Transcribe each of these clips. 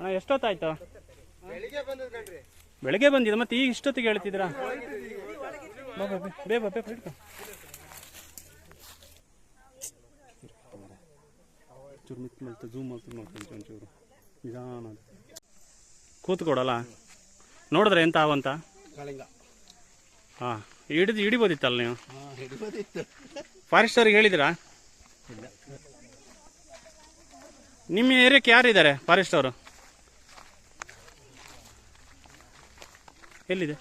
ಅಣ್ಣ ಎಷ್ಟೊತ್ತಾಯ್ತು? ಬೆಳಿಗ್ಗೆ ಬಂದದ್ ಮತ್ತೆ ಈಗ ಇಷ್ಟೊತ್ತಿಗೆ ಹೇಳ್ತಿದ್ದೀರಾ? ಹಿಡ್ಕೊ. ಚೂರು ಮಿತ್ ಝೂಮ್ ಒಂಚೂರು. ನಿಧಾನ ಕೂತ್ಕೊಡಲ್ಲ? ನೋಡಿದ್ರೆ ಎಂತ ಅವಂತ ಕಳಿಂಗ. ಹಾಂ ಹಿಡಿದು ಹಿಡಿಬೋದಿತ್ತಲ್ಲ ನೀವು? ಫಾರೆಸ್ಟ್ ಅವ್ರಿಗೆ ಹೇಳಿದಿರಾ ನಿಮ್ಮ ಏರಿಯಾಕ್ಕೆ ಯಾರಿದ್ದಾರೆ ಫಾರೆಸ್ಟ್ ಅವರು? ಎಲ್ಲಿದೆ?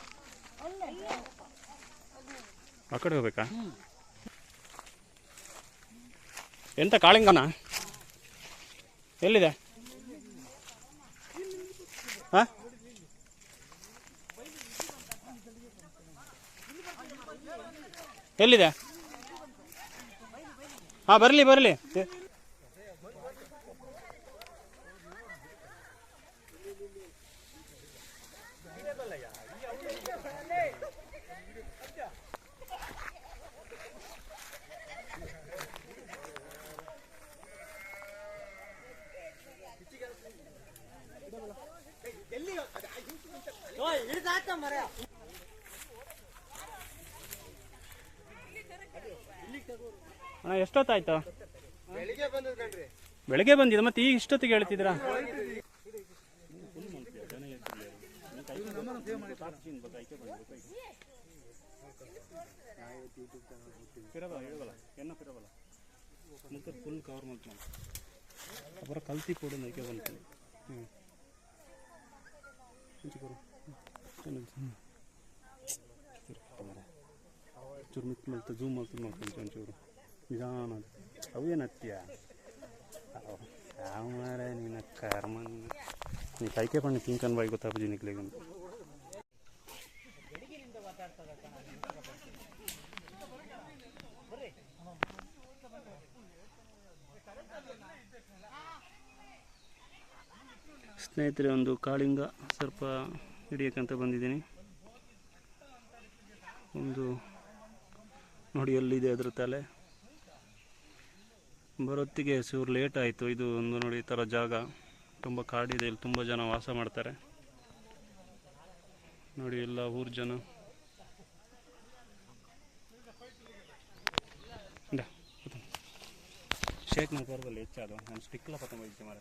ಆ ಕಡೆ ಹೋಗ್ಬೇಕಾ? ಎಂತ ಕಾಳಿಂಗನ? ಎಲ್ಲಿದೆ? ಹಾ? ಎಲ್ಲಿದೆ? ಹಾ ಬರಲಿ ಬರಲಿ. ಅಣ್ಣ ಎಷ್ಟೊತ್ತಾಯ್ತು? ಬೆಳಿಗ್ಗೆ ಬಂದಿದೆ ಮತ್ತೆ ಈಗ ಇಷ್ಟೊತ್ತಿಗೆ ಹೇಳ್ತಿದ್ರಾ ಕವರ್ ಅವರ ಕಲ್ತಿ ಕೊಡು ನೈಕೆ ಬಂತು ಹ್ಞೂ ಚೂರು ಮಿತ್ ಮಲ್ತು ಝೂಮ್ ಮಲ್ತು ನೋಡ್ತೀನಿ ಒಂಚೂರು ನಿಧಾನ ಅವೇನತ್ಯ ಯಾವ ಮಾರ ನಿನ್ನ ಕರ್ಮ ನೀ ಕೈಕೆ ಪಣ್ಣಿ ತಿಂಕನ್ ಬಾಯಿ ಗೊತ್ತಾಗ್ಬೋದು ನಿಕ್ಲಿಗಂತ ಸ್ನೇಹಿತರೆ, ಒಂದು ಕಾಳಿಂಗ ಸ್ವಲ್ಪ ಹಿಡಿಯೋಕ್ಕಂತ ಬಂದಿದ್ದೀನಿ. ಒಂದು ನೋಡಿ ಎಲ್ಲಿದೆ ಅದರ ತಲೆ. ಬರೋತ್ತಿಗೆ ಸೂರು ಲೇಟ್ ಆಯಿತು. ಇದು ಒಂದು ನೋಡಿ ಈ ಥರ ಜಾಗ. ತುಂಬ ಕಾಡಿದೆ ಇಲ್ಲಿ ತುಂಬ ಜನ ವಾಸ ಮಾಡ್ತಾರೆ. ನೋಡಿ ಎಲ್ಲ ಊರು ಜನ. ಶೇಖ್ ನಗರದಲ್ಲಿ ಹೆಚ್ಚಾದ ನಾನು ಸ್ಟಿಕ್ಲ ಪತ್ತೆ ಮಾಡಿದ್ದೆ ಮಾರ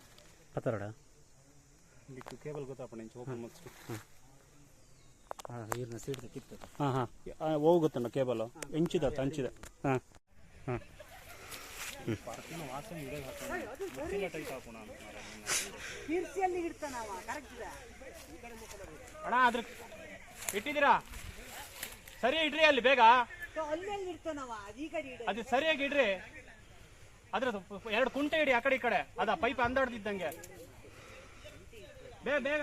ಪತ್ತಾರಡ ಇಲ್ಲಿ ಕೇಬಲ್ ಗೊತ್ತಾಪಣ ಓಪನ್ ಹ್ಞೂ ಸ್ಟಿಕ್ ನೀರಿನ ಸೀಡ್ ಕಿತ್ತು ಹಾಂ. ಹಾಂ ಹೋಗುತ್ತಣ್ಣ ಕೇಬಲ್. ಹೆಂಚಿದ ಹಂಚಿದ ಹಾಂ. ಹಾಂ. ವಾಸನೆ ಇದೆ ಅಣ್ಣ ಅದ್ರ ಇಟ್ಟಿದ್ದೀರಾ? ಸರಿ ಇಡ್ರಿ ಅಲ್ಲಿ ಬೇಗ. ಅದು ಸರಿಯಾಗಿ ಇಡ್ರಿ. ಅದ್ರ ಎರಡು ಕುಂಟೆ ಇಡಿ ಆ ಕಡೆ ಈ ಕಡೆ. ಅದ ಪೈಪ್ ಅಂದಾಡ್ದಿದ್ದಂಗೆ. ಬೇಗ ಬೇಗ.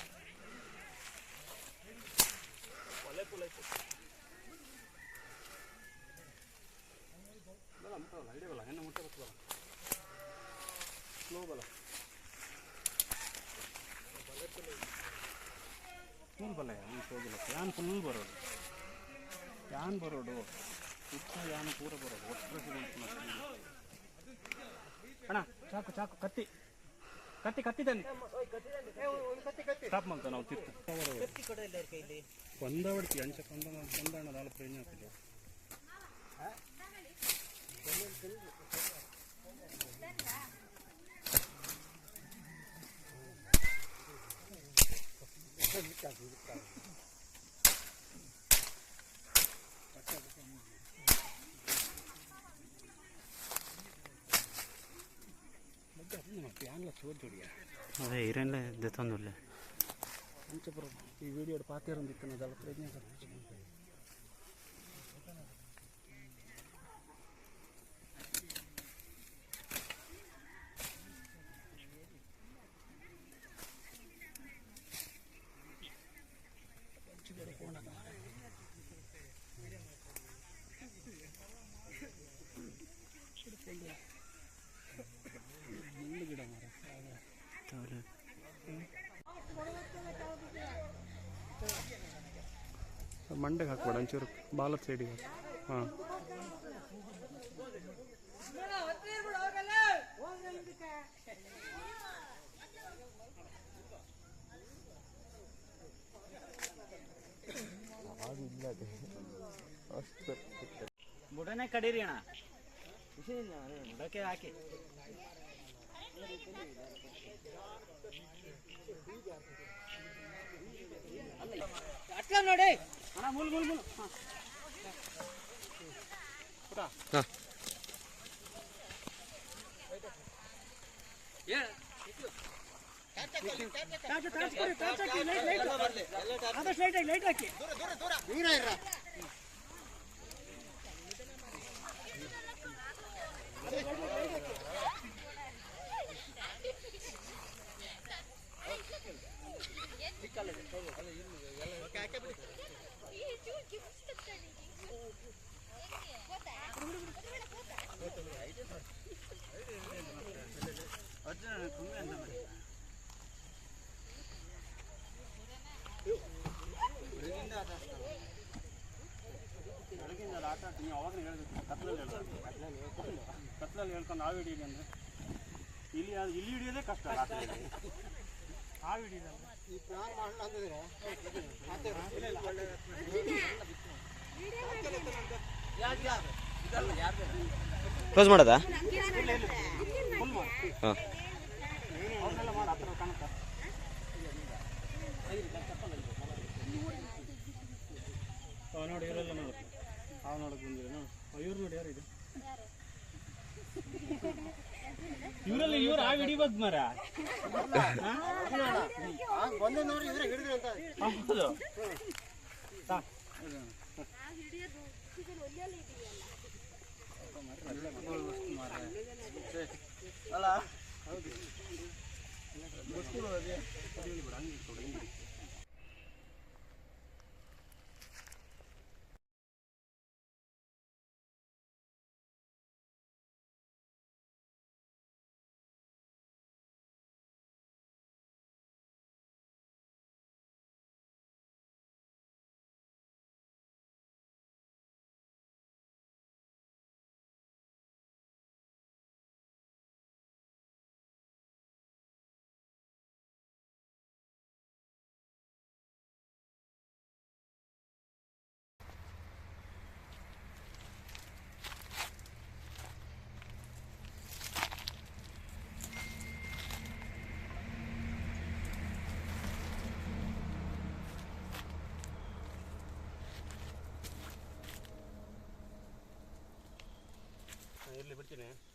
ಹಿಡಿಯಲ್ಲ ಹೆಣ್ಣು ಮುಟ್ಟೆ ಬರ್ತದಲ್ಲ ಸ್ಲೋ ಬಲ ಫುಲ್ ಬಲ ಹೋಗಿಲ್ಲ ಯಾನ್ ಫುಲ್ ಬರೋದು ಯಾನ್ ಬರೋಡು ಉತ್ತ ಯಾನ್ ಪೂರ ಬರೋದು ಅಣ್ಣ, ಚಾಕು ಚಾಕು, ಕತ್ತಿ. ಕತ್ತಿ ಕತ್ತಿದ್ದಾನೆ ಸ್ಟಾಪ್ ಮಾಡ್ತಾ ನಾವು ತಿರ್ತು ಕೊಂದವಡ್ತಿ ಅಂಚ ಕೊಂದ ನಾಳೆ ಪ್ರಯೋಜನ ಆಗ್ತದೆ ഇരണ്ട് ഇതൊന്നുമില്ല ഈ വീഡിയോ പാത്തേറും നിൽക്കുന്നത് അവർ ಮಂಡೆಗೆ ಹಾಕ್ಬೇಡ ಒಂಚೂರು ಬಾಲದ ಸೈಡಿಗೆ ಹಾಕಿ. ಹಾಂ. ಬುಡನೆ ಕಡೀರಿ ಅಣ್ಣ. ಬುಡಕ್ಕೆ ಹಾಕಿ. ನೋಡಿ. ಲೈಟ್ ಹಾಕಿ ಲೈಟ್ ಹಾಕಿ. ದೂರ ಇರ ಬೆಳಗಿಂದ ಆಟ ಆಡ್ತೀನಿ ಅವಾಗ ಹೇಳ್ಬೇಕು ಕತ್ಲಲ್ಲಿ ಹೇಳ್ಕೊಂಡು ಕತ್ಲಲ್ಲಿ ಹೇಳ್ಕೊಂಡು ಹಾವು ಹಿಡೀರಿ ಅಂದ್ರೆ ಇಲ್ಲಿ ಅದು ಇಲ್ಲಿ ಹಿಡಿಯೋದೇ ಕಷ್ಟ ಹಾವು ಹಿಡಿಯೋದಲ್ಲ ಈ ಪ್ಲಾನ್ ಮಾಡಲ್ಲ ಅಂದಿದ್ರೆ ಕ್ಲೋಸ್ ಮಾಡೋದಾ? ಹಾಂ ಅವ್ರನ್ನೆಲ್ಲ ಮಾಡಿ ಆ ಥರ ಕಾಣುತ್ತಾ ಹಾಂ ನೋಡಿ ಇವರೆಲ್ಲ ನೋಡು. ಹಾವು ನೋಡಕ್ಕೆ ಬಂದಿರಿ ನೋಡಿ. ಇವ್ರು ನೋಡಿ ಯಾರು ಇದು? ಇವರಲ್ಲಿ ಇವ್ರು ಆಗ ಹಿಡಿಬೋದು ಮರ ಬಂದೆ ನೋಡಿ ಇದ್ರೆ ಹಿಡಿದ್ರಿ ಅಂತ ಹೌದು. ಇರಲಿ ಬಿಡ್ತೀನಿ തുടങ്ങി തുടങ്ങി in.